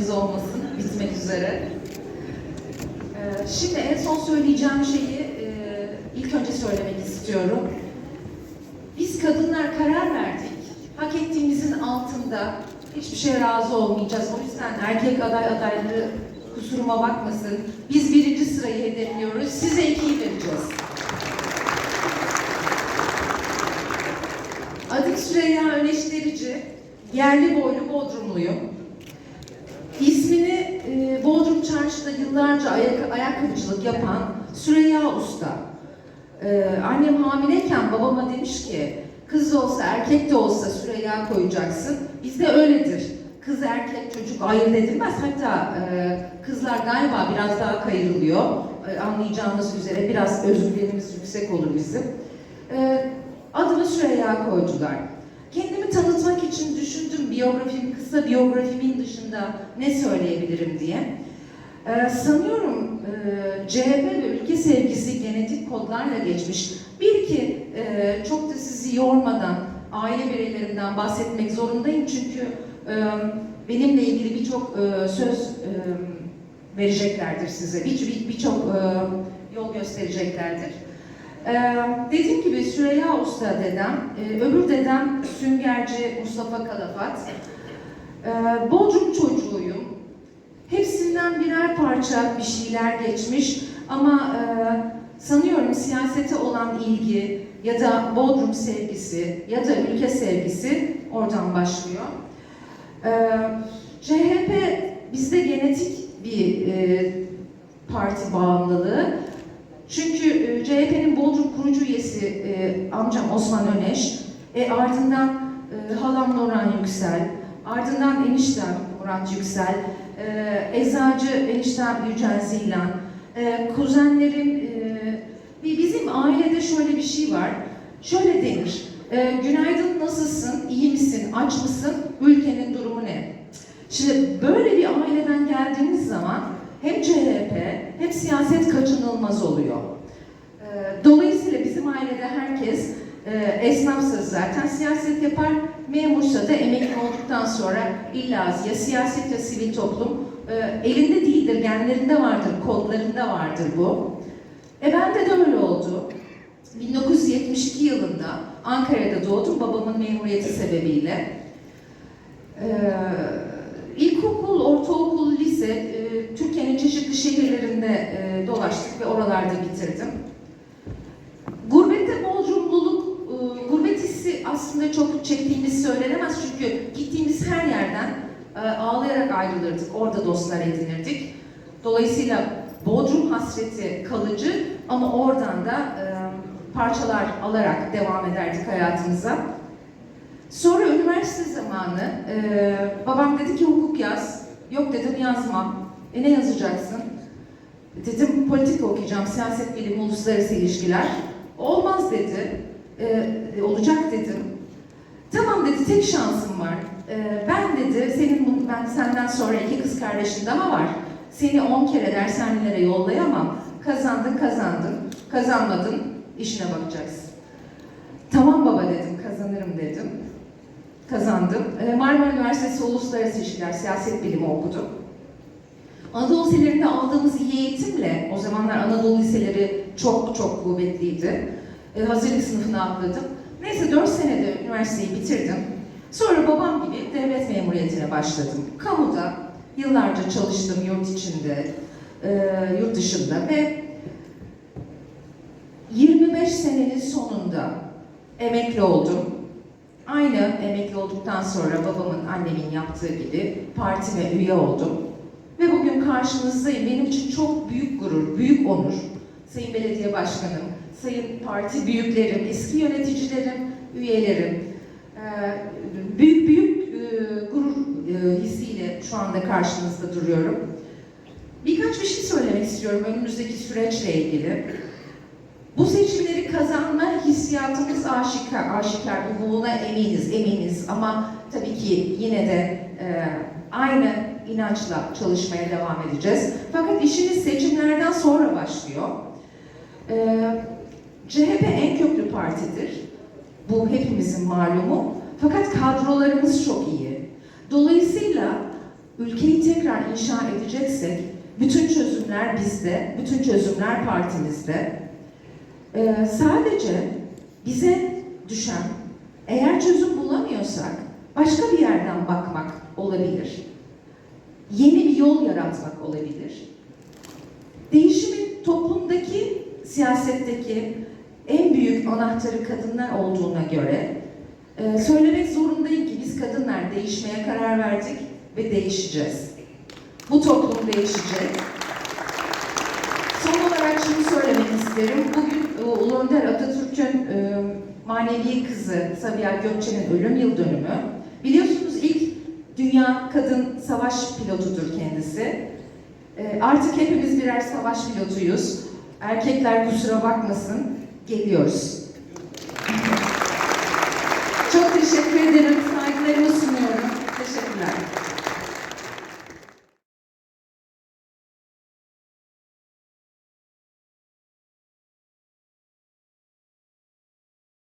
haberiniz olmasın. Bitmek üzere. Ee, Şimdi en son söyleyeceğim şeyi e, ilk önce söylemek istiyorum. Biz kadınlar karar verdik. Hak ettiğimizin altında hiçbir şeye razı olmayacağız. O yüzden erkek aday adayları kusuruma bakmasın. Biz birinci sırayı hedefliyoruz. Size ikiyi vereceğiz. Adım Süreyya Öneşterici. Yerli boylu Bodrumluyum. İsmini e, Bodrum Çarşı'da yıllarca ayak, ayakkabıcılık yapan Süreyya Usta. E, annem hamileyken babama demiş ki kız da olsa erkek de olsa Süreyya koyacaksın. Bizde öyledir. Kız erkek çocuk ayırt edilmez. Hatta e, kızlar galiba biraz daha kayırılıyor. E, anlayacağınız üzere biraz özgüvenimiz yüksek olur bizim. E, adımı Süreyya koydular. Kendimi tanıtmak için düşündüm biyografim, kısa biyografimin dışında ne söyleyebilirim diye. Ee, sanıyorum e, CHP ve ülke sevgisi genetik kodlarla geçmiş. Bir iki e, çok da sizi yormadan aile bireylerinden bahsetmek zorundayım çünkü e, benimle ilgili birçok e, söz e, vereceklerdir size. Birçok bir, birçok, e, yol göstereceklerdir. Ee, dediğim gibi Süreyya Usta dedem, e, öbür dedem Süngerci Mustafa Kalafat. Ee, Bodrum çocuğuyum. Hepsinden birer parça bir şeyler geçmiş ama e, sanıyorum siyasete olan ilgi ya da Bodrum sevgisi ya da ülke sevgisi oradan başlıyor. Ee, CHP bizde genetik bir e, parti bağımlılığı. Çünkü CHP'nin Bodrum kurucu üyesi e, amcam Osman Öneş, e, ardından e, halam Nurhan Yüksel, ardından eniştem Murat Yüksel, e, eczacı eniştem Yücel Zilan, e, kuzenlerim, e, bizim ailede şöyle bir şey var, şöyle denir, e, günaydın nasılsın, iyi misin, aç mısın, ülkenin durumu ne? Şimdi böyle bir aileden geldiğiniz zaman hem CHP hem siyaset kaçınılmaz oluyor. Ailede herkes e, esnafsa zaten siyaset yapar, memursa da emekli olduktan sonra illa ya siyaset ya sivil toplum e, elinde değildir, genlerinde vardır, kodlarında vardır bu. E bende de öyle oldu. 1972 yılında Ankara'da doğdum babamın memuriyeti sebebiyle. Ee, İlkokul, ortaokul, lise, e, Türkiye'nin çeşitli şehirlerinde e, dolaştık ve oralarda bitirdim. Çünkü gittiğimiz her yerden e, ağlayarak ayrılırdık, orada dostlar edinirdik. Dolayısıyla Bodrum hasreti kalıcı ama oradan da e, parçalar alarak devam ederdik hayatımıza. Sonra üniversite zamanı e, babam dedi ki hukuk yaz. Yok dedim yazmam. E ne yazacaksın? Dedim politika okuyacağım, siyaset bilimi, uluslararası ilişkiler. Olmaz dedi. E, olacak dedim. Tamam dedi, tek şansım var. E, ben dedi, senin bu- ben senden sonra iki kız kardeşin daha var. Seni on kere dershanelere yollayamam. Kazandın, kazandın. Kazanmadın, işine bakacaksın. Tamam baba dedim, kazanırım dedim kazandım. Ee, Marmara Üniversitesi Uluslararası İlişkiler, Siyaset Bilimi okudum. Anadolu liselerinde aldığımız iyi eğitimle, o zamanlar Anadolu liseleri çok çok kuvvetliydi. Ee, hazırlık sınıfına atladım. Neyse 4 senede üniversiteyi bitirdim. Sonra babam gibi devlet memuriyetine başladım. Kamuda yıllarca çalıştım yurt içinde, e, yurt dışında ve 25 senenin sonunda emekli oldum. Aynı emekli olduktan sonra babamın, annemin yaptığı gibi partime üye oldum. Ve bugün karşınızdayım. Benim için çok büyük gurur, büyük onur. Sayın Belediye Başkanım, Sayın Parti büyüklerim, eski yöneticilerim, üyelerim. Ee, Büyük büyük e, gurur e, hissiyle şu anda karşınızda duruyorum. Birkaç bir şey söylemek istiyorum önümüzdeki süreçle ilgili. Bu seçimleri kazanma hissiyatımız aşikar, aşikar umuğuna eminiz, eminiz ama tabii ki yine de e, aynı inançla çalışmaya devam edeceğiz. Fakat işimiz seçimlerden sonra başlıyor. E, CHP en köklü partidir. Bu hepimizin malumu. Fakat kadrolarımız çok iyi. Dolayısıyla ülkeyi tekrar inşa edeceksek bütün çözümler bizde, bütün çözümler partimizde. Ee, sadece bize düşen, eğer çözüm bulamıyorsak başka bir yerden bakmak olabilir. Yeni bir yol yaratmak olabilir. Değişimin toplumdaki, siyasetteki en büyük anahtarı kadınlar olduğuna göre e, söylemek zorundayım ki biz kadınlar değişmeye karar verdik ve değişeceğiz. Bu toplum değişecek. Son olarak şunu söylemek isterim. Bugün e, Ulu Önder Atatürk'ün e, manevi kızı Sabiha Gökçen'in ölüm yıl dönümü. Biliyorsunuz ilk dünya kadın savaş pilotudur kendisi. E, artık hepimiz birer savaş pilotuyuz. Erkekler kusura bakmasın, geliyoruz. Çok teşekkür ederim.